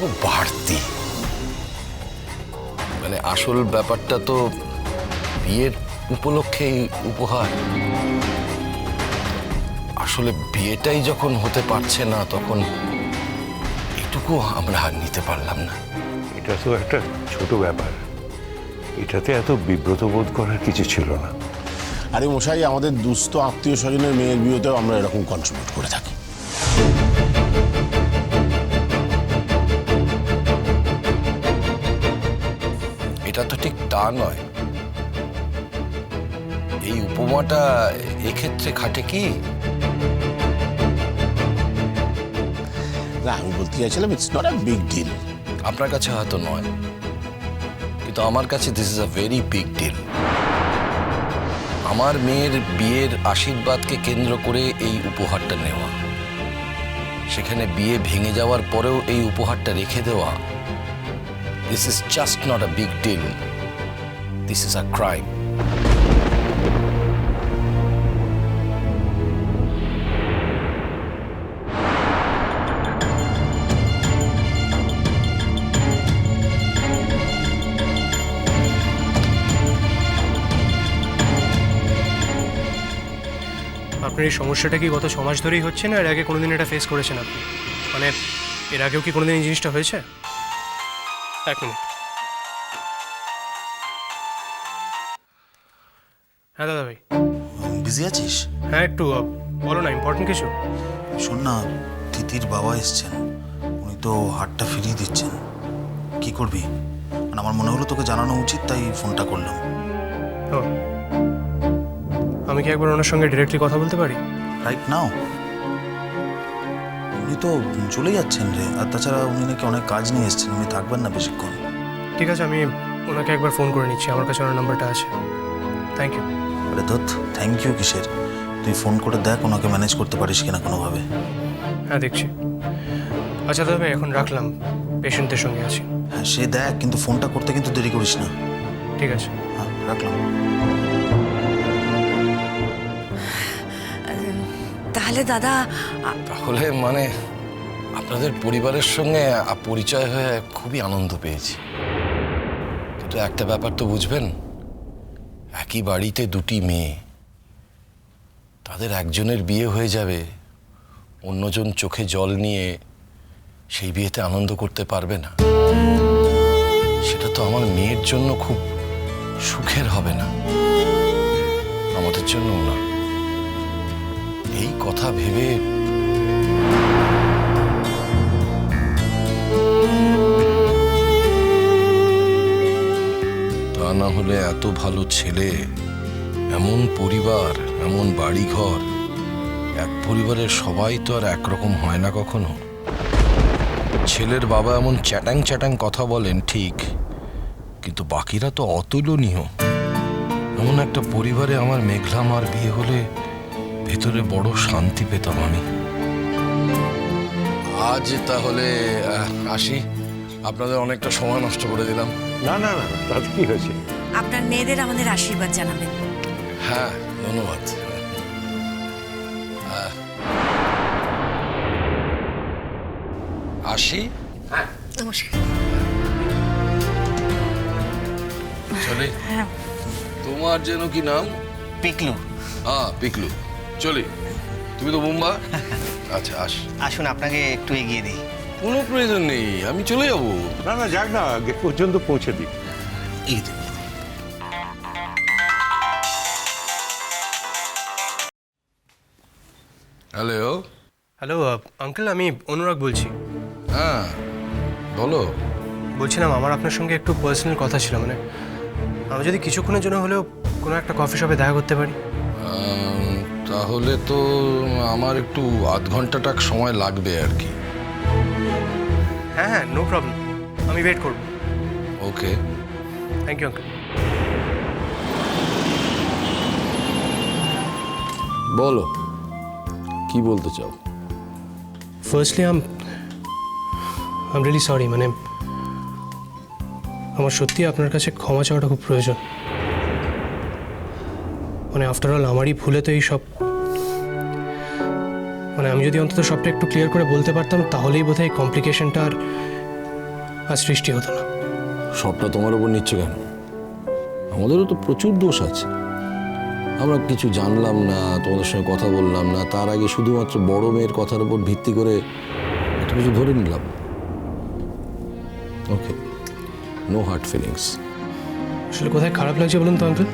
একটু বাড়তি। মানে আসল ব্যাপারটা তো বিয়ের উপলক্ষে এই উপহার। আসলে বিয়েটাই যখন হতে পারছে না তখন এটুকু আমরা আর নিতে পারলাম না। এটা তো একটা ছোট ব্যাপার। এটাতে এত বিব্রত বোধ করার কিছু ছিল না। আরে মশাই আমাদের দুস্থ আত্মীয় স্বজনের মেয়ের বিয়েতেও আমরা এরকম কন্ট্রিবিউট করে থাকি। এটা তো ঠিক তা নয়। এই উপমাটা এক্ষেত্রে খাটে কি? না আমি বলতে চাইছিলাম it's not a big deal আপনার কাছে হয়তো নয়। কিন্তু আমার কাছে this is a very big deal আমার মেয়ের বিয়ের আশীর্বাদকে কেন্দ্র করে এই উপহারটা নেওয়া। সেখানে বিয়ে ভেঙে যাওয়ার পরেও এই উপহারটা রেখে দেওয়া। This is just not a big deal this is a crime আপনার এই সমস্যাটা কি গত ছ মাস ধরেই হচ্ছে না? এর আগে কোনোদিন এটা ফেস করেছেন আপনি? মানে এর আগেও কি কোনোদিন এই জিনিসটা হয়েছে? এক মিনিট। হ্যাঁ দাদা ভাই বিজি আছিস? হ্যাঁ একটু বলো না ইম্পর্টেন্ট কিছু? শোন না তিতির বাবা এসছেন। উনি তো হাটটা ফিরিয়ে দিচ্ছেন। কি করবি? মানে আমার মনে হলো তোকে জানানো উচিত তাই ফোনটা করলাম। ও। আমি কি একবার ওনার সঙ্গে ডিরেক্টলি কথা বলতে পারি? রাইট নাও তো চলে যাচ্ছেন রে। আর তাছাড়া উনি নাকি অনেক কাজ নিয়ে এসেছেন উনি থাকবেন না বেশিক্ষণ। ঠিক আছে আমি ওনাকে একবার ফোন করে নিচ্ছি। আমার কাছে ওনার নাম্বারটা আছে। থ্যাংক ইউ আরে দত্ত থ্যাংক ইউ কিসের? তুই ফোন করে দেখ ওনাকে ম্যানেজ করতে পারিস কিনা কোনোভাবে। হ্যাঁ দেখছি। আচ্ছা দাদা ভাই এখন রাখলাম। পেশেন্টদের সঙ্গে আছি। হ্যাঁ সে দেখ কিন্তু ফোনটা করতে কিন্তু দেরি করিস না। ঠিক আছে। হ্যাঁ রাখলাম। তাহলে দাদা আ- তাহলে মানে আপনাদের পরিবারের সঙ্গে পরিচয় হয়ে খুবই আনন্দ পেয়েছি। কিন্তু একটা ব্যাপার তো বুঝবেন, একই বাড়িতে দুটি মেয়ে, তাদের একজনের বিয়ে হয়ে যাবে, অন্যজন চোখে জল নিয়ে সেই বিয়েতে আনন্দ করতে পারবে না। সেটা তো আমার মেয়ের জন্য খুব সুখের হবে না, আমাদের জন্যও না। এই কথা ভেবে এত ভালো ছেলে, এমন পরিবার, এমন বাড়িঘর, এক পরিবারের সবাই তো আর একরকম হয় না কখনো। ছেলের বাবা এমন চ্যাটাং চ্যাটাং কথা বলেন, ঠিক, কিন্তু বাকিরা তো অতুলনীয়। এমন একটা পরিবারে আমার মেঘলা মার বিয়ে হলে ভেতরে বড় শান্তি পেতাম আমি। আজ তাহলে আসি। আপনাদের অনেকটা সময় নষ্ট করে দিলাম। না না না, তাতে কি হয়েছে? আপনার মেয়েদের আমাদের আশীর্বাদ জানাবেন। হ্যাঁ ধন্যবাদ। আসি নমস্কার। চলে। হ্যাঁ। তোমার যেন কি নাম? পিকলু। হ্যাঁ পিকলু। চলি। তুমি তো মুম্বা? আচ্ছা আস। আসুন আপনাকে একটু এগিয়ে দিই। কোনো প্রয়োজন নেই আমি চলে যাব। না না যাক না পর্যন্ত পৌঁছে দিই। এই হ্যালো? হ্যালো আঙ্কেল আমি অনুরাগ বলছি। হ্যাঁ বলো। বলছিলাম আমার আপনার সঙ্গে একটু পার্সোনাল কথা ছিল মানে আমি যদি কিছুক্ষণের জন্য হলেও কোনো একটা কফি শপে দেখা করতে পারি। তাহলে তো আমার একটু আধ ঘন্টাটাক সময় লাগবে আর কি। হ্যাঁ হ্যাঁ নো প্রবলেম আমি ওয়েট করব। ওকে। থ্যাংক ইউ আঙ্কেল বলো। কি বলতে চাও? Firstly I'm I'm really sorry মানে আমার সত্যি আপনার কাছে ক্ষমা চাওয়াটা খুব প্রয়োজন। মানে আফটার অল আমারই ভুলে তো এই সব মানে আমি যদি অন্তত সবটা একটু ক্লিয়ার করে বলতে পারতাম তাহলেই বোধহয় কমপ্লিকেশনটা আর আর সৃষ্টি হতো না। সবটা তোমার উপর নিচ্ছ কেন? আমাদেরও তো প্রচুর দোষ আছে। আমরা কিছু জানলাম না তোমাদের সঙ্গে কথা বললাম না। তার আগে শুধুমাত্র বড় মেয়ের কথার উপর ভিত্তি করে একটা কিছু ধরে নিলাম। ওকে। নো হার্ট ফিলিংস আসলে কোথায় খারাপ লাগছে বলুন তো আঙ্কেল?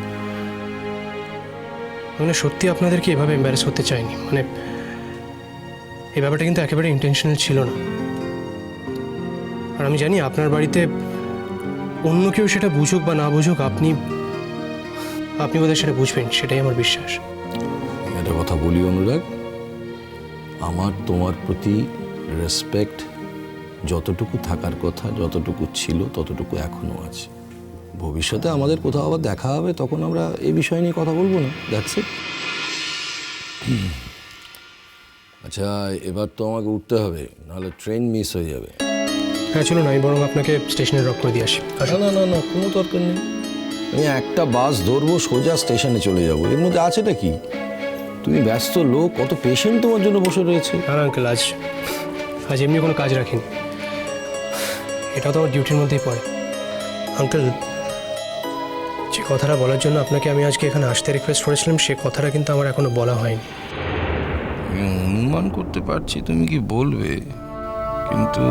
মানে সত্যি আপনাদেরকে এভাবে এম্বারেস করতে চাইনি? মানে এই ব্যাপারটা কিন্তু একেবারে ইন্টেনশনাল ছিল না। আর আমি জানি আপনার বাড়িতে অন্য কেউ সেটা বুঝুক বা না বুঝুক আপনি আপনি বোধহয় সেটা বুঝবেন সেটাই আমার বিশ্বাস। একটা কথা বলি অনুরাগ। আমার তোমার প্রতি রেসপেক্ট যতটুকু থাকার কথা যতটুকু ছিল ততটুকু এখনও আছে। ভবিষ্যতে আমাদের কোথাও আবার দেখা হবে তখন আমরা এই বিষয় নিয়ে কথা বলব না। যাচ্ছে আচ্ছা এবার তো আমাকে উঠতে হবে নাহলে ট্রেন মিস হয়ে যাবে। হ্যাঁ চলুন আমি বরং আপনাকে স্টেশনে ড্রপ করে দিয়ে আসি। না না না কোনো দরকার নেই। আমি একটা বাস ধরবো সোজা স্টেশনে চলে যাব। এর মধ্যে আছেটা কি? তুমি ব্যস্ত লোক কত পেশেন্ট তোমার জন্য বসে রয়েছে। না আঙ্কেল আজ আজ এমনি কোনো কাজ রাখিনি। এটা তো আমার ডিউটির মধ্যেই পড়ে। আঙ্কেল যে কথাটা বলার জন্য আপনাকে আমি আজকে এখানে আসতে রিকোয়েস্ট করেছিলাম সে কথাটা কিন্তু আমার এখনও বলা হয়নি। আমি অনুমান করতে পারছি তুমি কি বলবে কিন্তু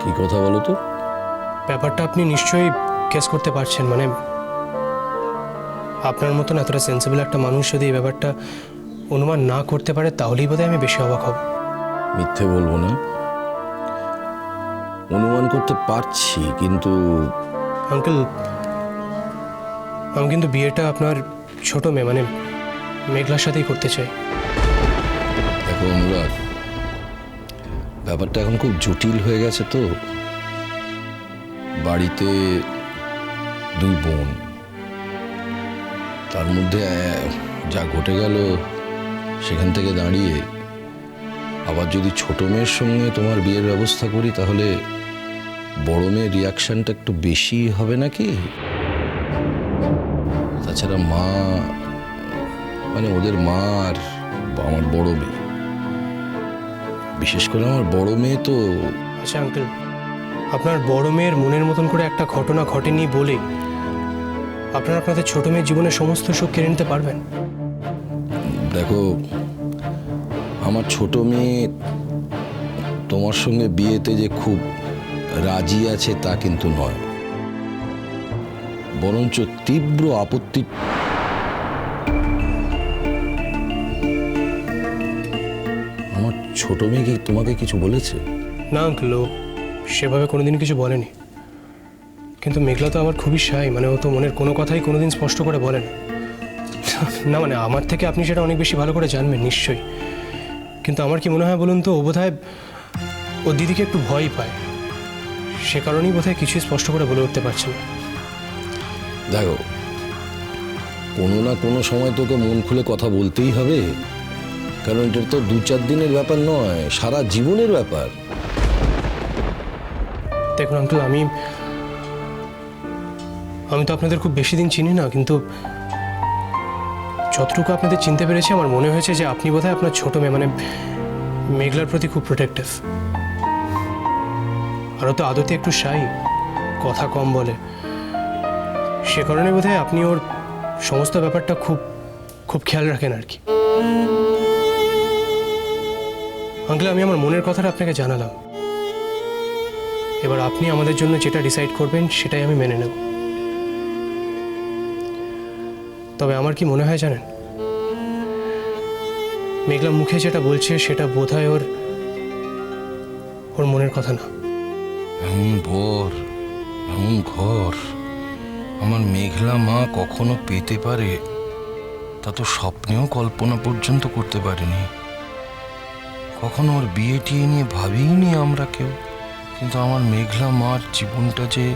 কি কথা বলো তো? ব্যাপারটা আপনি নিশ্চয়ই কেস করতে পারছেন মানে আপনার মতন এতটা সেন্সিবল একটা মানুষ যদি এই ব্যাপারটা অনুমান না করতে পারে তাহলেই বোধহয় আমি বেশি অবাক হব। মিথ্যে বলব না। অনুমান করতে পারছি কিন্তু আঙ্কেল আমি কিন্তু বিয়েটা আপনার ছোট মেয়ে মানে মেঘলার সাথেই করতে চাই। দেখো অনুরাগ ব্যাপারটা এখন খুব জটিল হয়ে গেছে তো। বাড়িতে দুই বোন। তার মধ্যে যা ঘটে গেল, সেখান থেকে দাঁড়িয়ে আবার যদি ছোট মেয়ের সঙ্গে তোমার বিয়ের ব্যবস্থা করি, তাহলে বড় মেয়ের রিয়াকশানটা একটু বেশি হবে নাকি? তাছাড়া মা মানে ওদের মা আর আমার বড় মেয়ে। বিশেষ করে আমার বড় মেয়ে তো আচ্ছা আঙ্কেল আপনার বড় মেয়ের মনের মতন করে একটা ঘটনা ঘটেনি বলে আপনারা আপনাদের ছোট মেয়ের জীবনের সমস্ত সুখ কেড়ে নিতে পারবেন। দেখো আমার ছোট মেয়ে তোমার সঙ্গে বিয়েতে যে খুব রাজি আছে তা কিন্তু নয়। বরঞ্চ তীব্র আপত্তি আমার ছোট মেয়ে কি তোমাকে কিছু বলেছে? না আঙ্কেল সেভাবে কোনোদিন কিছু বলেনি। কিন্তু মেঘলা তো আমার খুবই সাই মানে ও তো মনের কোনো কথাই কোনোদিন স্পষ্ট করে বলে না। না মানে আমার থেকে আপনি সেটা অনেক বেশি ভালো করে জানবেন নিশ্চয়ই। কিন্তু আমার কি মনে হয় বলুন তো ও বোধহয় ও দিদিকে একটু ভয় পায়। সে কারণেই বোধহয় কিছুই স্পষ্ট করে বলে উঠতে পারছে না। দেখো কোনো না কোনো সময় তোকে মন খুলে কথা বলতেই হবে। কারণ এটা তো দু চার দিনের ব্যাপার নয় সারা জীবনের ব্যাপার। দেখুন আঙ্কেল আমি আমি তো আপনাদের খুব বেশি দিন চিনি না, কিন্তু যতটুকু আপনাদের চিনতে পেরেছি, আমার মনে হয়েছে যে আপনি বোধহয় আপনার ছোট মেয়ে মানে মেঘলার প্রতি খুব প্রোটেক্টিভ আরও তো আদতে একটু শাই কথা কম বলে। সে কারণে বোধহয় আপনি ওর সমস্ত ব্যাপারটা খুব খুব খেয়াল রাখেন আর কি। আঙ্কেল, আমি আমার মনের কথাটা আপনাকে জানালাম। এবার আপনি আমাদের জন্য যেটা ডিসাইড করবেন, সেটাই আমি মেনে নেব। তবে আমার কি মনে হয় জানেন? মেঘলা মুখে যেটা বলছে, সেটা বোধহয় ওর ওর মনের কথা না। এমন বর এমন ঘর, আমার মেঘলা মা কখনো পেতে পারে, তা তো স্বপ্নেও কল্পনা পর্যন্ত করতে পারিনি। কখনো ওর বিয়ে টিয়ে নিয়ে ভাবিনি আমরা কেউ, কিন্তু আমার মেঘলা মার জীবনটা যে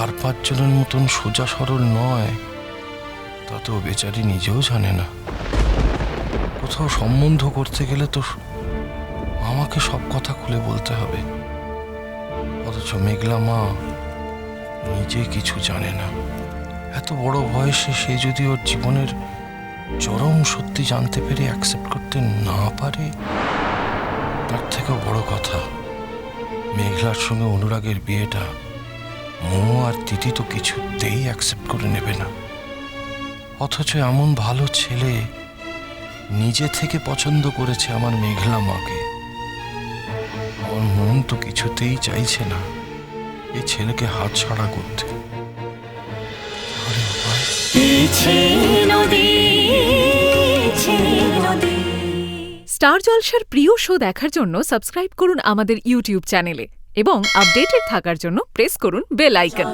আর পাঁচজনের মতন সোজা সরল নয় তা তো বেচারি নিজেও জানে না। কোথাও সম্বন্ধ করতে গেলে তো আমাকে সব কথা খুলে বলতে হবে। অথচ মেঘলা মা নিজে কিছু জানে না। এত বড় বয়সে সে যদি ওর জীবনের চরম সত্যি জানতে পেরে অ্যাকসেপ্ট করতে না পারে, তার থেকেও বড় কথা, মেঘলার সঙ্গে অনুরাগের বিয়েটা মো আর তিথি তো কিছুতেই অ্যাকসেপ্ট করে নেবে না। অথচ এমন ভালো ছেলে নিজে থেকে পছন্দ করেছে আমার মেঘলা মাকে। আমার মন তো কিছুতেই চাইছে না এই ছেলেকে হাত ছাড়া করতে স্টার জলসার প্রিয় শো দেখার জন্য সাবস্ক্রাইব করুন আমাদের ইউটিউব চ্যানেলে এবং আপডেটেড থাকার জন্য প্রেস করুন বেল আইকন।